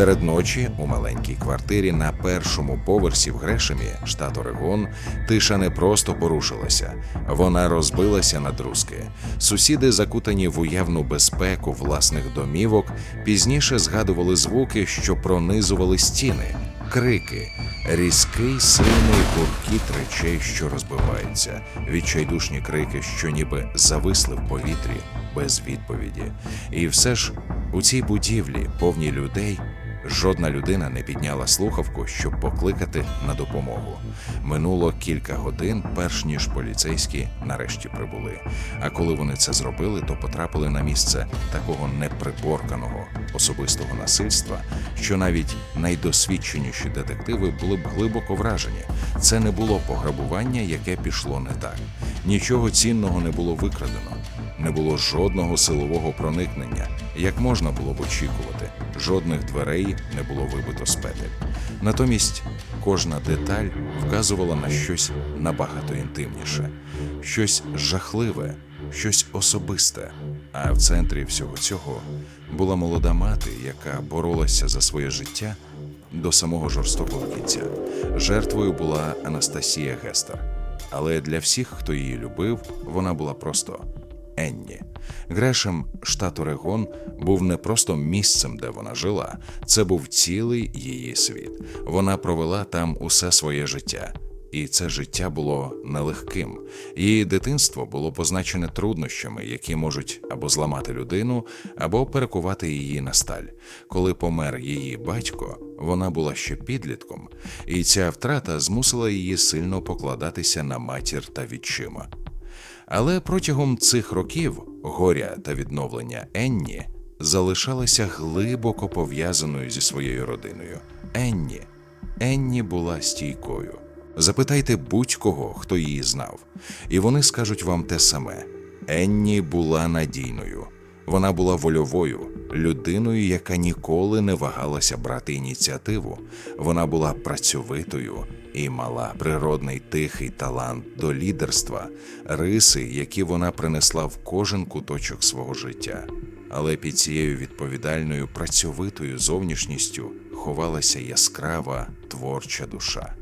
Серед ночі у маленькій квартирі на першому поверсі в Грешемі, штат Орегон, тиша не просто порушилася, вона розбилася на друзки. Сусіди, закутані в уявну безпеку власних домівок, пізніше згадували звуки, що пронизували стіни, крики, різкий сильний гуркіт речей, що розбиваються, відчайдушні крики, що ніби зависли в повітрі без відповіді. І все ж у цій будівлі, повній людей, жодна людина не підняла слухавку, щоб покликати на допомогу. Минуло кілька годин, перш ніж поліцейські нарешті прибули. А коли вони це зробили, то потрапили на місце такого неприборканого особистого насильства, що навіть найдосвідченіші детективи були б глибоко вражені. Це не було пограбування, яке пішло не так. Нічого цінного не було викрадено не було жодного силового проникнення, як можна було б очікувати. Жодних дверей не було вибито з петель. Натомість кожна деталь вказувала на щось набагато інтимніше, щось жахливе, щось особисте. А в центрі всього цього була молода мати, яка боролася за своє життя до самого жорстокого кінця. Жертвою була Анастасія Гестер. Але для всіх, хто її любив, вона була просто Енні. Грешем, штат Орегон, був не просто місцем, де вона жила, це був цілий її світ. Вона провела там усе своє життя. І це життя було нелегким. Її дитинство було позначене труднощами, які можуть або зламати людину, або перекувати її на сталь. Коли помер її батько, вона була ще підлітком, і ця втрата змусила її сильно покладатися на матір та відчима. Але протягом цих років горя та відновлення Енні залишалася глибоко пов'язаною зі своєю родиною. Енні Енні була стійкою. Запитайте будь-кого, хто її знав, і вони скажуть вам те саме: Енні була надійною. Вона була вольовою, людиною, яка ніколи не вагалася брати ініціативу. Вона була працьовитою і мала природний тихий талант до лідерства, риси, які вона принесла в кожен куточок свого життя. Але під цією відповідальною працьовитою зовнішністю ховалася яскрава творча душа.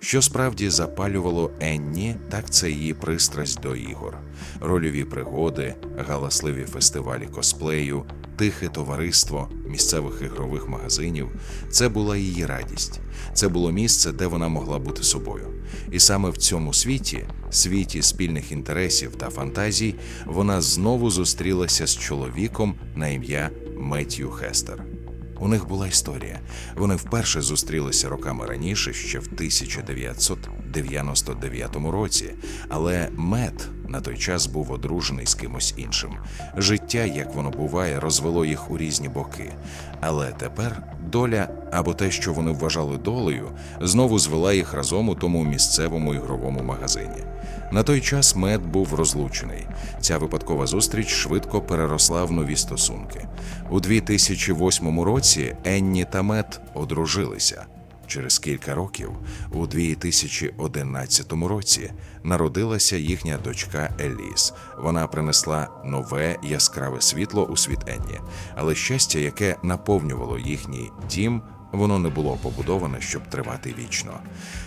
Що справді запалювало Енні, так це її пристрасть до ігор, рольові пригоди, галасливі фестивалі косплею, тихе товариство місцевих ігрових магазинів. Це була її радість, це було місце, де вона могла бути собою. І саме в цьому світі, світі спільних інтересів та фантазій, вона знову зустрілася з чоловіком на ім'я Меттью Хестер. У них була історія. Вони вперше зустрілися роками раніше, ще в 1999 році. Але Мет на той час був одружений з кимось іншим. Життя, як воно буває, розвело їх у різні боки. Але тепер доля або те, що вони вважали долею, знову звела їх разом у тому місцевому ігровому магазині. На той час мед був розлучений. Ця випадкова зустріч швидко переросла в нові стосунки. У 2008 році Енні та Мед одружилися. Через кілька років, у 2011 році, народилася їхня дочка Еліс. Вона принесла нове яскраве світло у світ Енні, але щастя, яке наповнювало їхній дім, воно не було побудоване, щоб тривати вічно.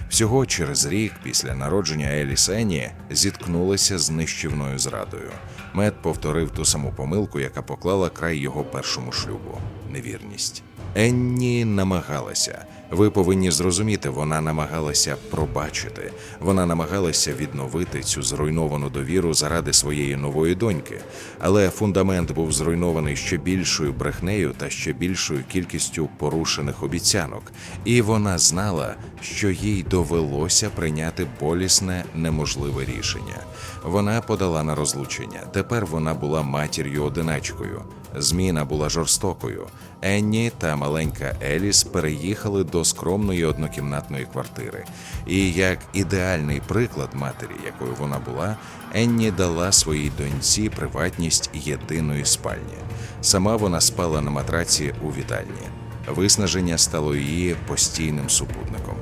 Всього через рік після народження Еліс Енні зіткнулася з нищівною зрадою. Мед повторив ту саму помилку, яка поклала край його першому шлюбу невірність. Енні намагалася. Ви повинні зрозуміти, вона намагалася пробачити, вона намагалася відновити цю зруйновану довіру заради своєї нової доньки. Але фундамент був зруйнований ще більшою брехнею та ще більшою кількістю порушених обіцянок, і вона знала, що їй довелося прийняти болісне неможливе рішення. Вона подала на розлучення. Тепер вона була матір'ю одиначкою. Зміна була жорстокою. Енні та маленька Еліс переїхали до скромної однокімнатної квартири. І як ідеальний приклад матері, якою вона була, Енні дала своїй доньці приватність єдиної спальні. Сама вона спала на матраці у вітальні. Виснаження стало її постійним супутником.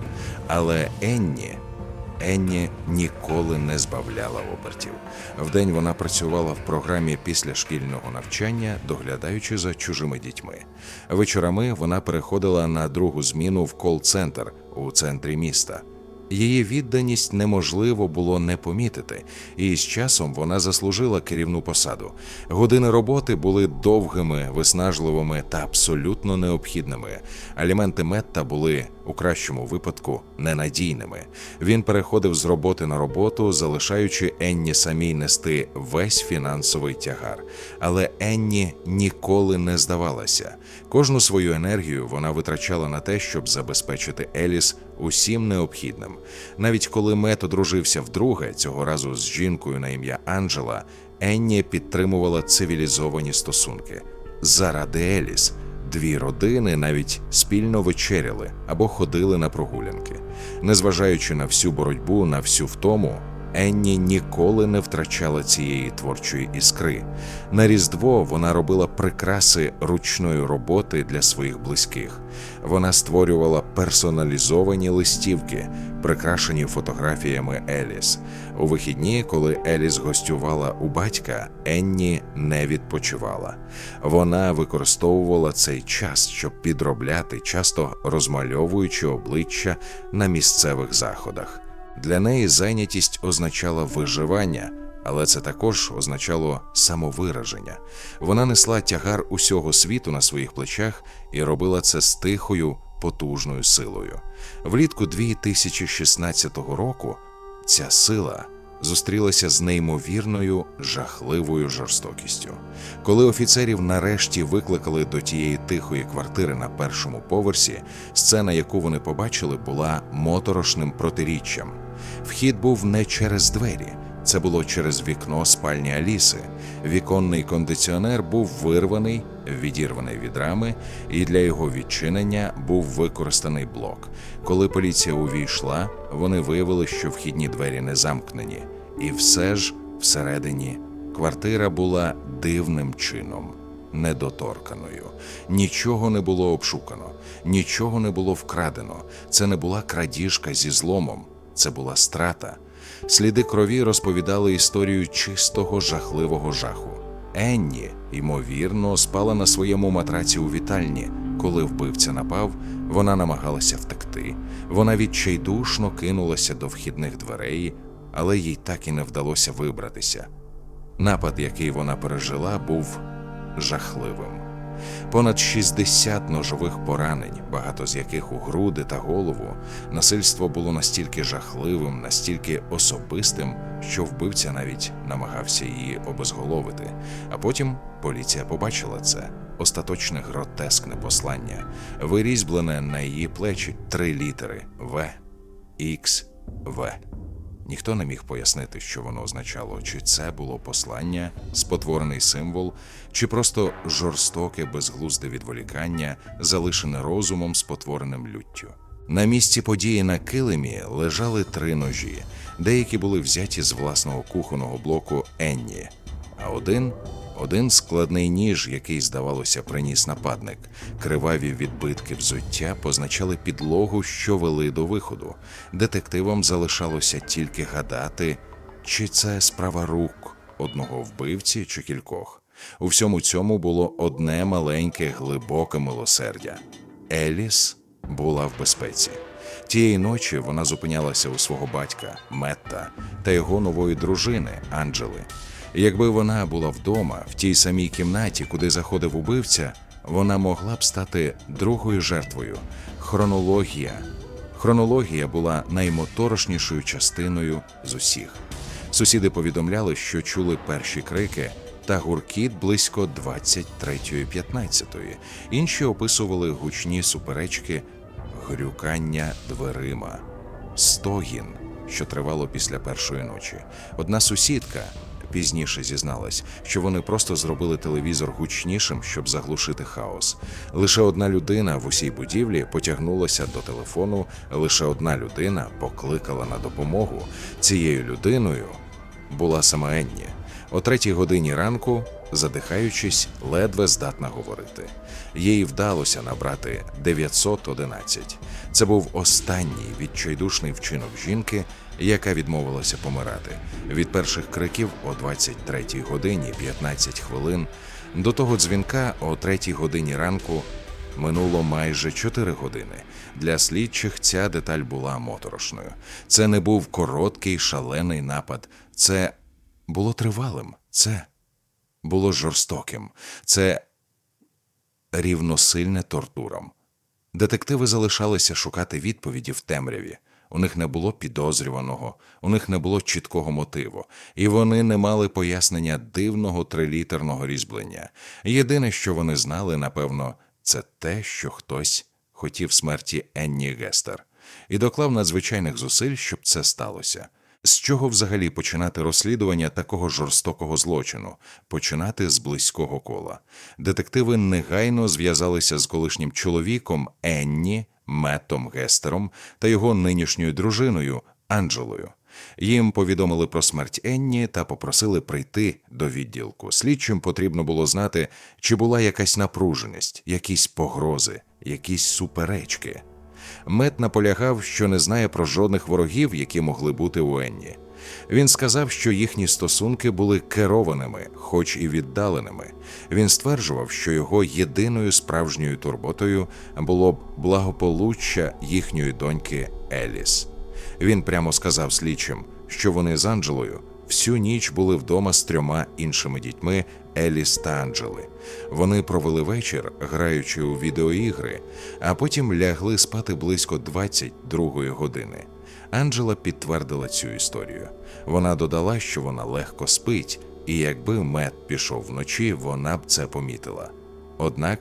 Але Енні Енні ніколи не збавляла обертів. Вдень вона працювала в програмі після шкільного навчання, доглядаючи за чужими дітьми. Вечорами вона переходила на другу зміну в кол-центр у центрі міста. Її відданість неможливо було не помітити, і з часом вона заслужила керівну посаду. Години роботи були довгими, виснажливими та абсолютно необхідними. Аліменти Метта були у кращому випадку ненадійними. Він переходив з роботи на роботу, залишаючи Енні самій нести весь фінансовий тягар. Але Енні ніколи не здавалася. Кожну свою енергію вона витрачала на те, щоб забезпечити Еліс усім необхідним. Навіть коли Мет одружився вдруге, цього разу з жінкою на ім'я Анджела, Енні підтримувала цивілізовані стосунки. Заради Еліс дві родини навіть спільно вечеряли або ходили на прогулянки. Незважаючи на всю боротьбу, на всю втому, Енні ніколи не втрачала цієї творчої іскри. На Різдво вона робила прикраси ручної роботи для своїх близьких. Вона створювала персоналізовані листівки, прикрашені фотографіями Еліс. У вихідні, коли Еліс гостювала у батька, Енні не відпочивала. Вона використовувала цей час, щоб підробляти, часто розмальовуючи обличчя на місцевих заходах. Для неї зайнятість означала виживання, але це також означало самовираження. Вона несла тягар усього світу на своїх плечах і робила це з тихою, потужною силою. Влітку 2016 року ця сила зустрілася з неймовірною жахливою жорстокістю. Коли офіцерів нарешті викликали до тієї тихої квартири на першому поверсі, сцена, яку вони побачили, була моторошним протиріччям. Вхід був не через двері, це було через вікно спальні Аліси. Віконний кондиціонер був вирваний, відірваний від рами, і для його відчинення був використаний блок. Коли поліція увійшла, вони виявили, що вхідні двері не замкнені, і все ж всередині квартира була дивним чином. Недоторканою, нічого не було обшукано, нічого не було вкрадено. Це не була крадіжка зі зломом, це була страта. Сліди крові розповідали історію чистого жахливого жаху. Енні, ймовірно, спала на своєму матраці у вітальні. Коли вбивця напав, вона намагалася втекти. Вона відчайдушно кинулася до вхідних дверей, але їй так і не вдалося вибратися. Напад, який вона пережила, був жахливим. Понад 60 ножових поранень, багато з яких у груди та голову. Насильство було настільки жахливим, настільки особистим, що вбивця навіть намагався її обезголовити. А потім поліція побачила це остаточне гротескне послання, вирізблене на її плечі три літери В, Х, В. Ніхто не міг пояснити, що воно означало, чи це було послання, спотворений символ, чи просто жорстоке, безглузде відволікання, залишене розумом, спотвореним люттю. На місці події на килимі лежали три ножі, деякі були взяті з власного кухонного блоку Енні, а один один складний ніж, який, здавалося, приніс нападник. Криваві відбитки взуття позначали підлогу, що вели до виходу. Детективам залишалося тільки гадати, чи це справа рук одного вбивці чи кількох. У всьому цьому було одне маленьке глибоке милосердя. Еліс була в безпеці. Тієї ночі вона зупинялася у свого батька Метта та його нової дружини Анджели. Якби вона була вдома, в тій самій кімнаті, куди заходив убивця, вона могла б стати другою жертвою. Хронологія. Хронологія була наймоторошнішою частиною з усіх. Сусіди повідомляли, що чули перші крики та гуркіт близько 23.15. Інші описували гучні суперечки, грюкання дверима, стогін, що тривало після першої ночі. Одна сусідка пізніше зізналась, що вони просто зробили телевізор гучнішим, щоб заглушити хаос. Лише одна людина в усій будівлі потягнулася до телефону. Лише одна людина покликала на допомогу. Цією людиною була сама Енні. О третій годині ранку задихаючись, ледве здатна говорити. Їй вдалося набрати 911. Це був останній відчайдушний вчинок жінки, яка відмовилася помирати. Від перших криків о 23 годині 15 хвилин до того дзвінка о 3 годині ранку Минуло майже 4 години. Для слідчих ця деталь була моторошною. Це не був короткий шалений напад. Це було тривалим. Це було жорстоким. Це рівносильне тортурам. Детективи залишалися шукати відповіді в темряві. У них не було підозрюваного, у них не було чіткого мотиву, і вони не мали пояснення дивного трилітерного різьблення. Єдине, що вони знали, напевно, це те, що хтось хотів смерті Енні Гестер, і доклав надзвичайних зусиль, щоб це сталося. З чого взагалі починати розслідування такого жорстокого злочину, починати з близького кола. Детективи негайно зв'язалися з колишнім чоловіком Енні, Меттом Гестером та його нинішньою дружиною Анджелою. Їм повідомили про смерть Енні та попросили прийти до відділку. Слідчим потрібно було знати, чи була якась напруженість, якісь погрози, якісь суперечки. Мет наполягав, що не знає про жодних ворогів, які могли бути у Енні. Він сказав, що їхні стосунки були керованими, хоч і віддаленими. Він стверджував, що його єдиною справжньою турботою було б благополуччя їхньої доньки Еліс. Він прямо сказав слідчим, що вони з Анджелою всю ніч були вдома з трьома іншими дітьми Еліс та Анджели. Вони провели вечір, граючи у відеоігри, а потім лягли спати близько 22 години. Анджела підтвердила цю історію. Вона додала, що вона легко спить, і якби мед пішов вночі, вона б це помітила. Однак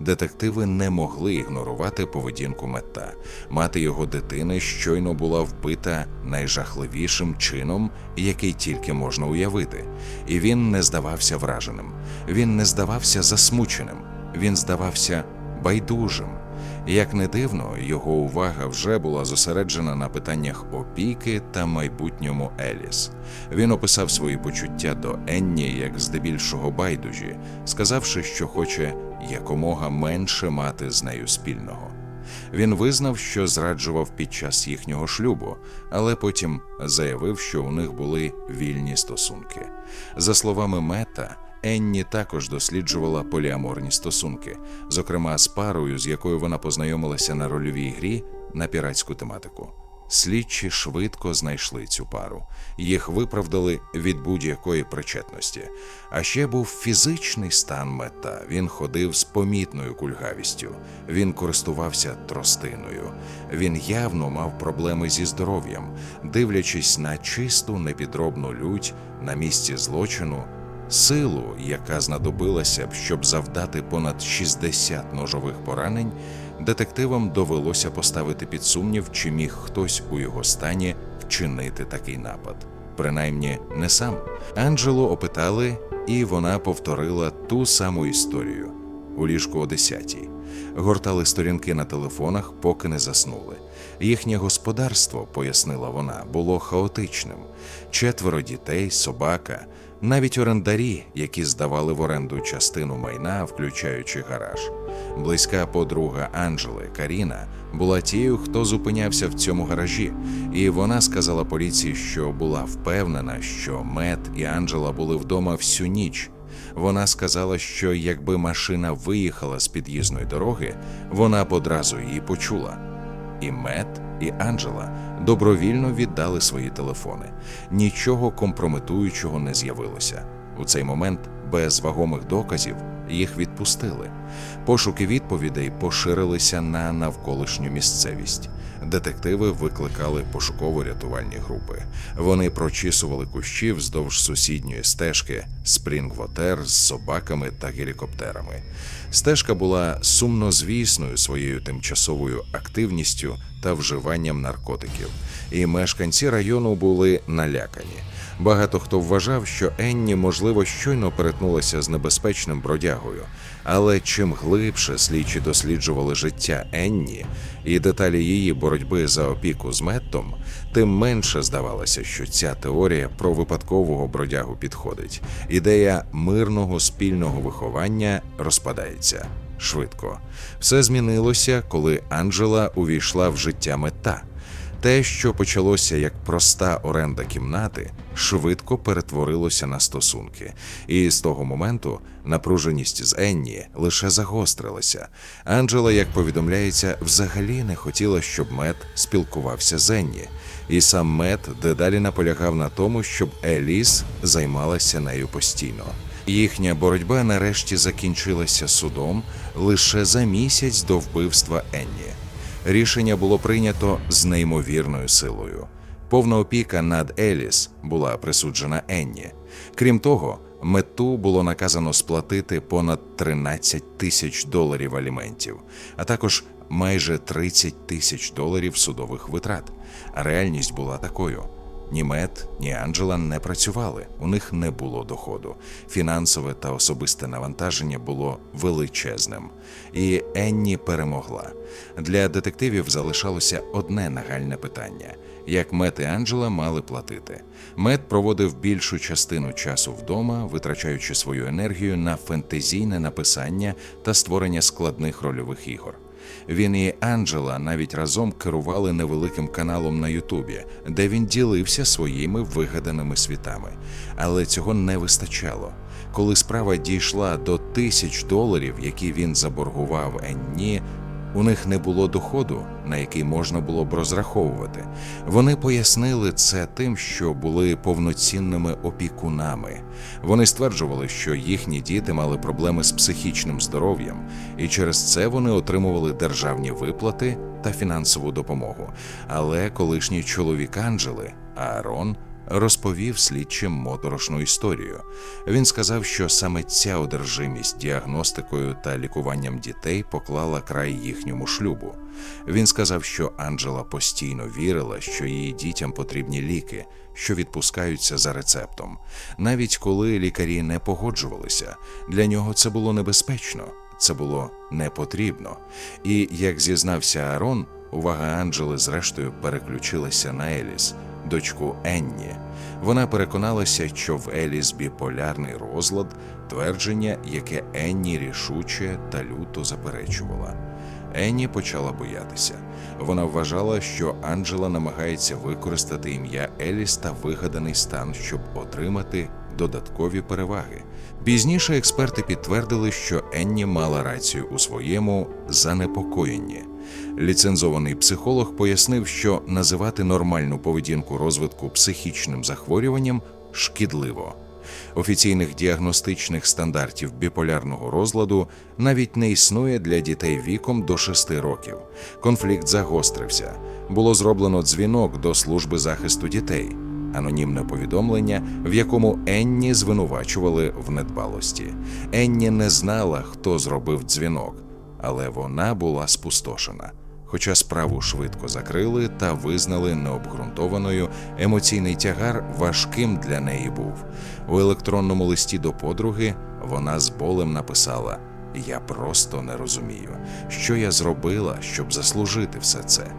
детективи не могли ігнорувати поведінку мета. Мати його дитини щойно була вбита найжахливішим чином, який тільки можна уявити, і він не здавався враженим, він не здавався засмученим, він здавався байдужим. Як не дивно, його увага вже була зосереджена на питаннях опіки та майбутньому Еліс. Він описав свої почуття до Енні як здебільшого байдужі, сказавши, що хоче якомога менше мати з нею спільного. Він визнав, що зраджував під час їхнього шлюбу, але потім заявив, що у них були вільні стосунки. За словами Мета, Енні також досліджувала поліаморні стосунки, зокрема з парою, з якою вона познайомилася на рольовій грі на піратську тематику. Слідчі швидко знайшли цю пару, їх виправдали від будь-якої причетності. А ще був фізичний стан мета. Він ходив з помітною кульгавістю, він користувався тростиною. Він явно мав проблеми зі здоров'ям, дивлячись на чисту непідробну лють на місці злочину. Силу, яка знадобилася б, щоб завдати понад 60 ножових поранень, детективам довелося поставити під сумнів, чи міг хтось у його стані вчинити такий напад. Принаймні не сам. Анджелу опитали, і вона повторила ту саму історію у ліжку о 10-й. Гортали сторінки на телефонах, поки не заснули. Їхнє господарство, пояснила вона, було хаотичним: четверо дітей, собака. Навіть орендарі, які здавали в оренду частину майна, включаючи гараж. Близька подруга Анджели Каріна була тією, хто зупинявся в цьому гаражі, і вона сказала поліції, що була впевнена, що Мет і Анджела були вдома всю ніч. Вона сказала, що якби машина виїхала з під'їзної дороги, вона б одразу її почула. І Мет, і Анджела добровільно віддали свої телефони. Нічого компрометуючого не з'явилося. У цей момент без вагомих доказів їх відпустили. Пошуки відповідей поширилися на навколишню місцевість. Детективи викликали пошуково-рятувальні групи. Вони прочісували кущі вздовж сусідньої стежки Спрінгвотер з собаками та гелікоптерами. Стежка була сумнозвісною своєю тимчасовою активністю та вживанням наркотиків, і мешканці району були налякані. Багато хто вважав, що Енні, можливо, щойно перетнулася з небезпечним бродягою, але чим глибше слідчі досліджували життя Енні і деталі її боротьби за опіку з Меттом, тим менше здавалося, що ця теорія про випадкового бродягу підходить, і ідея мирного спільного виховання розпадається швидко. Все змінилося, коли Анджела увійшла в життя мета. Те, що почалося як проста оренда кімнати, швидко перетворилося на стосунки, і з того моменту напруженість з Енні лише загострилася. Анджела, як повідомляється, взагалі не хотіла, щоб Мет спілкувався з Енні. І сам Мет дедалі наполягав на тому, щоб Еліс займалася нею постійно. Їхня боротьба нарешті закінчилася судом лише за місяць до вбивства Енні. Рішення було прийнято з неймовірною силою. Повна опіка над Еліс була присуджена Енні. Крім того, мету було наказано сплатити понад 13 тисяч доларів аліментів, а також майже 30 тисяч доларів судових витрат. А реальність була такою. Ні Мет, ні Анджела не працювали, у них не було доходу. Фінансове та особисте навантаження було величезним. І Енні перемогла. Для детективів залишалося одне нагальне питання: як Мет і Анджела мали платити. Мет проводив більшу частину часу вдома, витрачаючи свою енергію на фентезійне написання та створення складних рольових ігор. Він і Анджела навіть разом керували невеликим каналом на Ютубі, де він ділився своїми вигаданими світами. Але цього не вистачало. Коли справа дійшла до тисяч доларів, які він заборгував Енні, у них не було доходу, на який можна було б розраховувати. Вони пояснили це тим, що були повноцінними опікунами. Вони стверджували, що їхні діти мали проблеми з психічним здоров'ям, і через це вони отримували державні виплати та фінансову допомогу. Але колишній чоловік Анджели Аарон розповів слідчим моторошну історію. Він сказав, що саме ця одержимість діагностикою та лікуванням дітей поклала край їхньому шлюбу. Він сказав, що Анджела постійно вірила, що її дітям потрібні ліки, що відпускаються за рецептом. Навіть коли лікарі не погоджувалися, для нього це було небезпечно, це було не потрібно. І як зізнався Арон, увага Анджели зрештою переключилася на Еліс дочку Енні. Вона переконалася, що в Еліс біполярний розлад, твердження, яке Енні рішуче та люто заперечувала. Енні почала боятися. Вона вважала, що Анджела намагається використати ім'я Еліс та вигаданий стан, щоб отримати додаткові переваги. Пізніше експерти підтвердили, що Енні мала рацію у своєму занепокоєнні. Ліцензований психолог пояснив, що називати нормальну поведінку розвитку психічним захворюванням шкідливо. Офіційних діагностичних стандартів біполярного розладу навіть не існує для дітей віком до 6 років. Конфлікт загострився. Було зроблено дзвінок до служби захисту дітей, анонімне повідомлення, в якому Енні звинувачували в недбалості. Енні не знала, хто зробив дзвінок, але вона була спустошена. Хоча справу швидко закрили та визнали необґрунтованою, емоційний тягар важким для неї був. У електронному листі до подруги вона з болем написала: Я просто не розумію, що я зробила, щоб заслужити все це.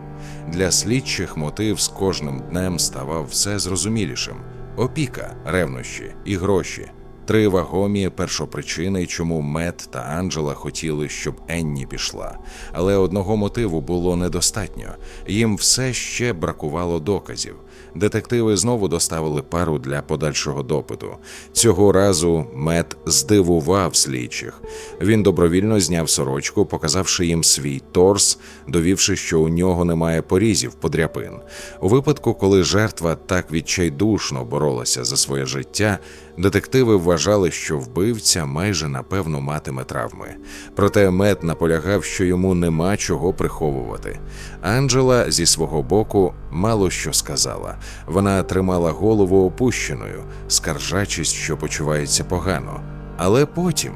Для слідчих мотив з кожним днем ставав все зрозумілішим: опіка, ревнощі і гроші. Три вагомі першопричини, чому Мет та Анджела хотіли, щоб Енні пішла. Але одного мотиву було недостатньо. Їм все ще бракувало доказів. Детективи знову доставили пару для подальшого допиту. Цього разу Мет здивував слідчих. Він добровільно зняв сорочку, показавши їм свій торс, довівши, що у нього немає порізів подряпин. У випадку, коли жертва так відчайдушно боролася за своє життя, детективи вважали, що вбивця майже напевно матиме травми. Проте Мет наполягав, що йому нема чого приховувати. Анджела зі свого боку мало що сказала. Вона тримала голову опущеною, скаржачись, що почувається погано. Але потім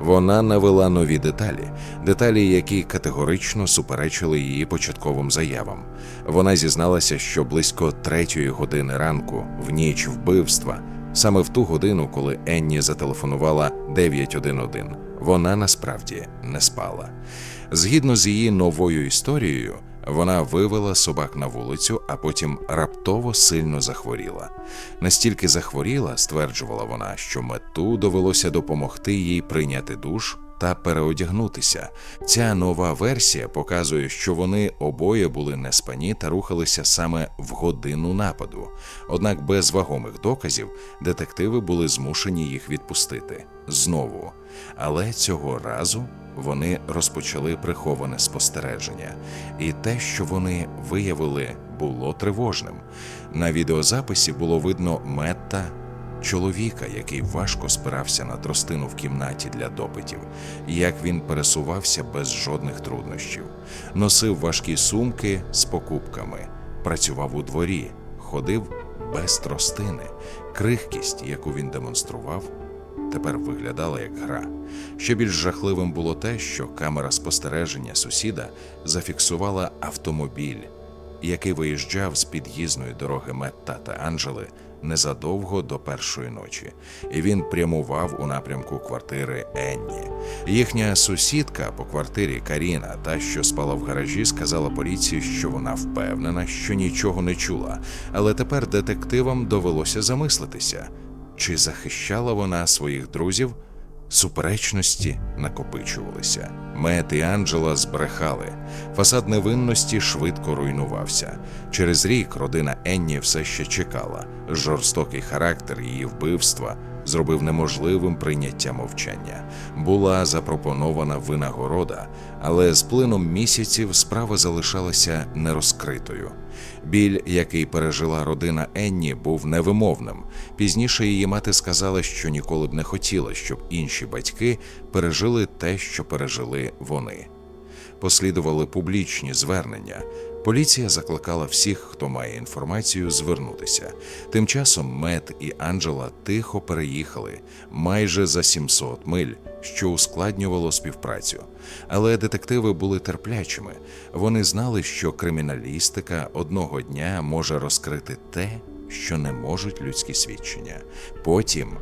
вона навела нові деталі, деталі, які категорично суперечили її початковим заявам. Вона зізналася, що близько третьої години ранку, в ніч вбивства, саме в ту годину, коли Енні зателефонувала 911, вона насправді не спала. Згідно з її новою історією, Вона вивела собак на вулицю, а потім раптово сильно захворіла. Настільки захворіла, стверджувала вона, що мету довелося допомогти їй прийняти душ та переодягнутися. Ця нова версія показує, що вони обоє були неспані та рухалися саме в годину нападу. Однак без вагомих доказів детективи були змушені їх відпустити знову. Але цього разу вони розпочали приховане спостереження, і те, що вони виявили, було тривожним. На відеозаписі було видно Метта чоловіка, який важко спирався на тростину в кімнаті для допитів, як він пересувався без жодних труднощів, носив важкі сумки з покупками, працював у дворі, ходив без тростини, крихкість, яку він демонстрував. Тепер виглядала як гра. Ще більш жахливим було те, що камера спостереження сусіда зафіксувала автомобіль, який виїжджав з під'їзної дороги Метта та Анджели незадовго до першої ночі, і він прямував у напрямку квартири Енні. Їхня сусідка по квартирі Каріна, та що спала в гаражі, сказала поліції, що вона впевнена, що нічого не чула, але тепер детективам довелося замислитися, чи захищала вона своїх друзів. Суперечності накопичувалися. Мет і Анджела збрехали. Фасад невинності швидко руйнувався. Через рік родина Енні все ще чекала. Жорстокий характер її вбивства зробив неможливим прийняття мовчання. Була запропонована винагорода, але з плином місяців справа залишалася нерозкритою. Біль, який пережила родина Енні, був невимовним. Пізніше її мати сказала, що ніколи б не хотіла, щоб інші батьки пережили те, що пережили вони. Послідували публічні звернення. Поліція закликала всіх, хто має інформацію, звернутися. Тим часом Мет і Анджела тихо переїхали майже за 700 миль, що ускладнювало співпрацю. Але детективи були терплячими. Вони знали, що криміналістика одного дня може розкрити те, що не можуть людські свідчення. Потім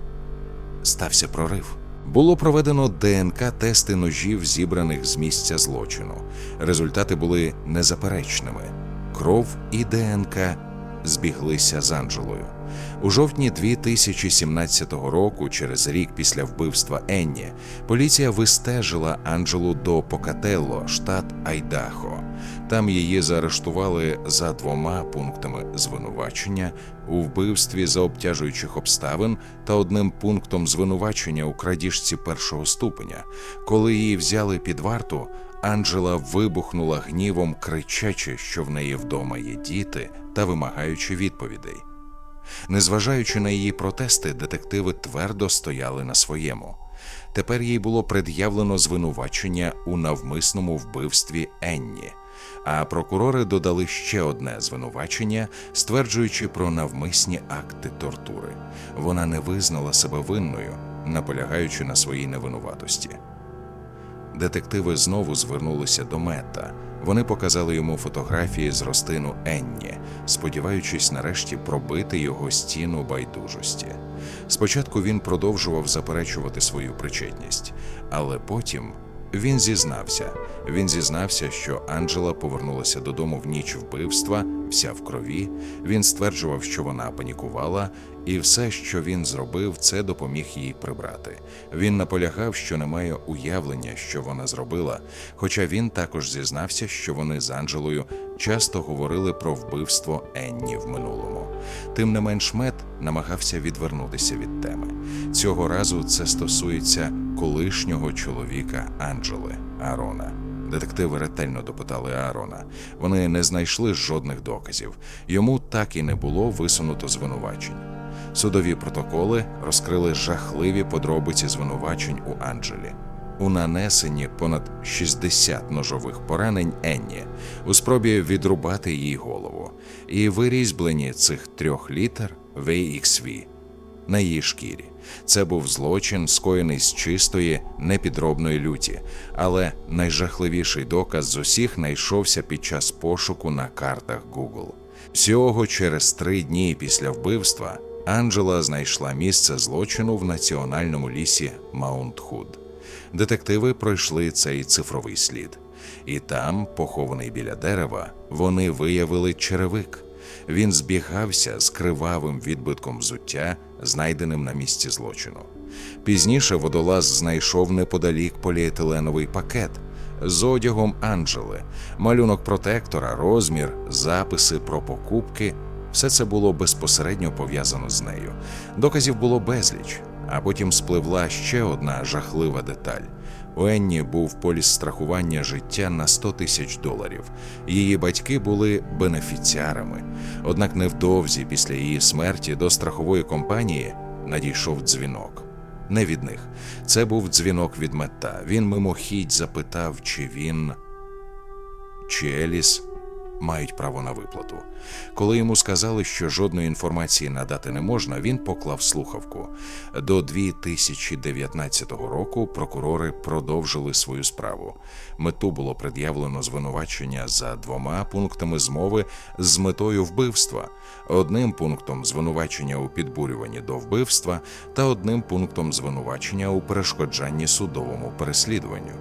стався прорив. Було проведено ДНК-тести ножів, зібраних з місця злочину. Результати були незаперечними. Кров і ДНК збіглися з Анджелою. У жовтні 2017 року, через рік після вбивства Енні, поліція вистежила Анджелу до Покателло, штат Айдахо. Там її заарештували за двома пунктами звинувачення у вбивстві за обтяжуючих обставин та одним пунктом звинувачення у крадіжці першого ступеня. Коли її взяли під варту, Анджела вибухнула гнівом, кричачи, що в неї вдома є діти, та вимагаючи відповідей. Незважаючи на її протести, детективи твердо стояли на своєму. Тепер їй було пред'явлено звинувачення у навмисному вбивстві Енні, а прокурори додали ще одне звинувачення, стверджуючи про навмисні акти тортури. Вона не визнала себе винною, наполягаючи на своїй невинуватості. Детективи знову звернулися до Мета. Вони показали йому фотографії з ростину Енні, сподіваючись нарешті пробити його стіну байдужості. Спочатку він продовжував заперечувати свою причетність, але потім він зізнався. Він зізнався, що Анджела повернулася додому в ніч вбивства, вся в крові. Він стверджував, що вона панікувала, і все, що він зробив, це допоміг їй прибрати. Він наполягав, що немає уявлення, що вона зробила. Хоча він також зізнався, що вони з Анджелою часто говорили про вбивство Енні в минулому. Тим не менш, мед намагався відвернутися від теми. Цього разу це стосується колишнього чоловіка Анджели Арона. Детективи ретельно допитали Аарона. Вони не знайшли жодних доказів. Йому так і не було висунуто звинувачень. Судові протоколи розкрили жахливі подробиці звинувачень у Анджелі. У нанесенні понад 60 ножових поранень Енні у спробі відрубати їй голову, і вирізьблені цих трьох літер VXV на її шкірі. Це був злочин, скоєний з чистої, непідробної люті, але найжахливіший доказ з усіх знайшовся під час пошуку на картах Google. Всього через три дні після вбивства Анджела знайшла місце злочину в національному лісі Маунт Худ. Детективи пройшли цей цифровий слід. і там, похований біля дерева, вони виявили черевик. Він збігався з кривавим відбитком взуття, знайденим на місці злочину. Пізніше водолаз знайшов неподалік поліетиленовий пакет з одягом Анджели, малюнок протектора, розмір, записи про покупки. Все це було безпосередньо пов'язано з нею. Доказів було безліч, а потім спливла ще одна жахлива деталь. У Енні був поліс страхування життя на 100 тисяч доларів. Її батьки були бенефіціарами. Однак невдовзі після її смерті до страхової компанії надійшов дзвінок. Не від них. Це був дзвінок від мета. Він мимохідь запитав, чи він, чи Еліс мають право на виплату. Коли йому сказали, що жодної інформації надати не можна, він поклав слухавку. До 2019 року прокурори продовжили свою справу. Мету було пред'явлено звинувачення за двома пунктами змови з метою вбивства, одним пунктом звинувачення у підбурюванні до вбивства та одним пунктом звинувачення у перешкоджанні судовому переслідуванню.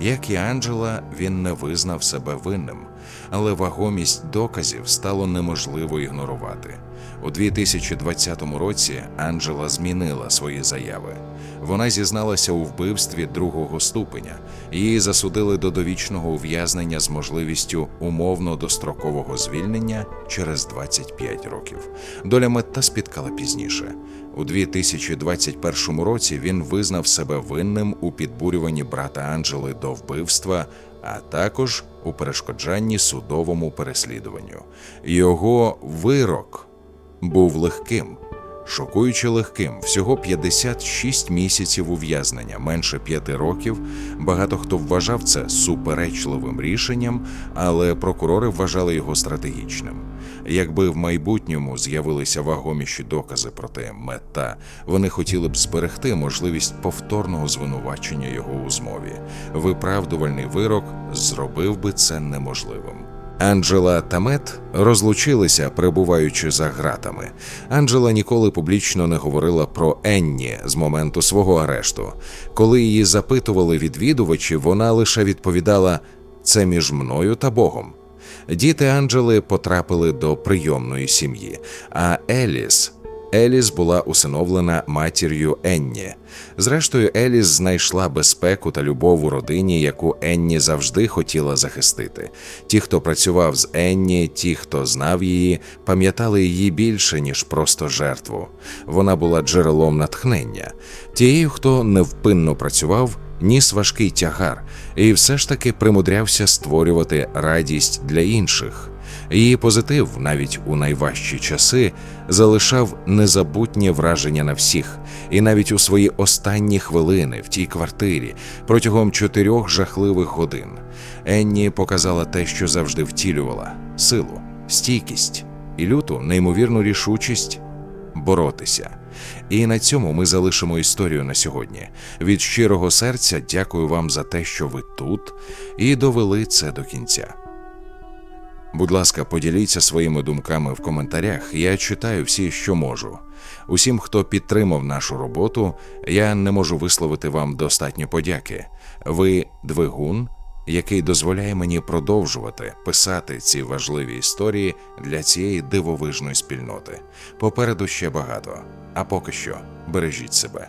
Як і Анджела, він не визнав себе винним, але вагомість доказів стало неможливо ігнорувати. У 2020 році Анджела змінила свої заяви. Вона зізналася у вбивстві другого ступеня. Її засудили до довічного ув'язнення з можливістю умовно дострокового звільнення через 25 років. Доля Метта спіткала пізніше. У 2021 році він визнав себе винним у підбурюванні брата Анджели до вбивства, а також у перешкоджанні судовому переслідуванню. Його вирок був легким, шокуючи легким, всього 56 місяців ув'язнення, менше п'яти років. Багато хто вважав це суперечливим рішенням, але прокурори вважали його стратегічним. Якби в майбутньому з'явилися вагоміші докази проти мета, вони хотіли б зберегти можливість повторного звинувачення його у змові. Виправдувальний вирок зробив би це неможливим. Анджела та Мет розлучилися, перебуваючи за ґратами. Анджела ніколи публічно не говорила про Енні з моменту свого арешту. Коли її запитували відвідувачі, вона лише відповідала: це між мною та Богом. Діти Анджели потрапили до прийомної сім'ї, а Еліс. Еліс була усиновлена матір'ю Енні. Зрештою, Еліс знайшла безпеку та любов у родині, яку Енні завжди хотіла захистити. Ті, хто працював з Енні, ті, хто знав її, пам'ятали її більше, ніж просто жертву. Вона була джерелом натхнення. Тією, хто невпинно працював, ніс важкий тягар, і все ж таки примудрявся створювати радість для інших. Її позитив, навіть у найважчі часи, залишав незабутнє враження на всіх, і навіть у свої останні хвилини в тій квартирі протягом чотирьох жахливих годин Енні показала те, що завжди втілювала: силу, стійкість і люту неймовірну рішучість боротися. І на цьому ми залишимо історію на сьогодні. Від щирого серця дякую вам за те, що ви тут і довели це до кінця. Будь ласка, поділіться своїми думками в коментарях. Я читаю всі, що можу. Усім, хто підтримав нашу роботу, я не можу висловити вам достатньо подяки. Ви двигун, який дозволяє мені продовжувати писати ці важливі історії для цієї дивовижної спільноти. Попереду ще багато. А поки що бережіть себе.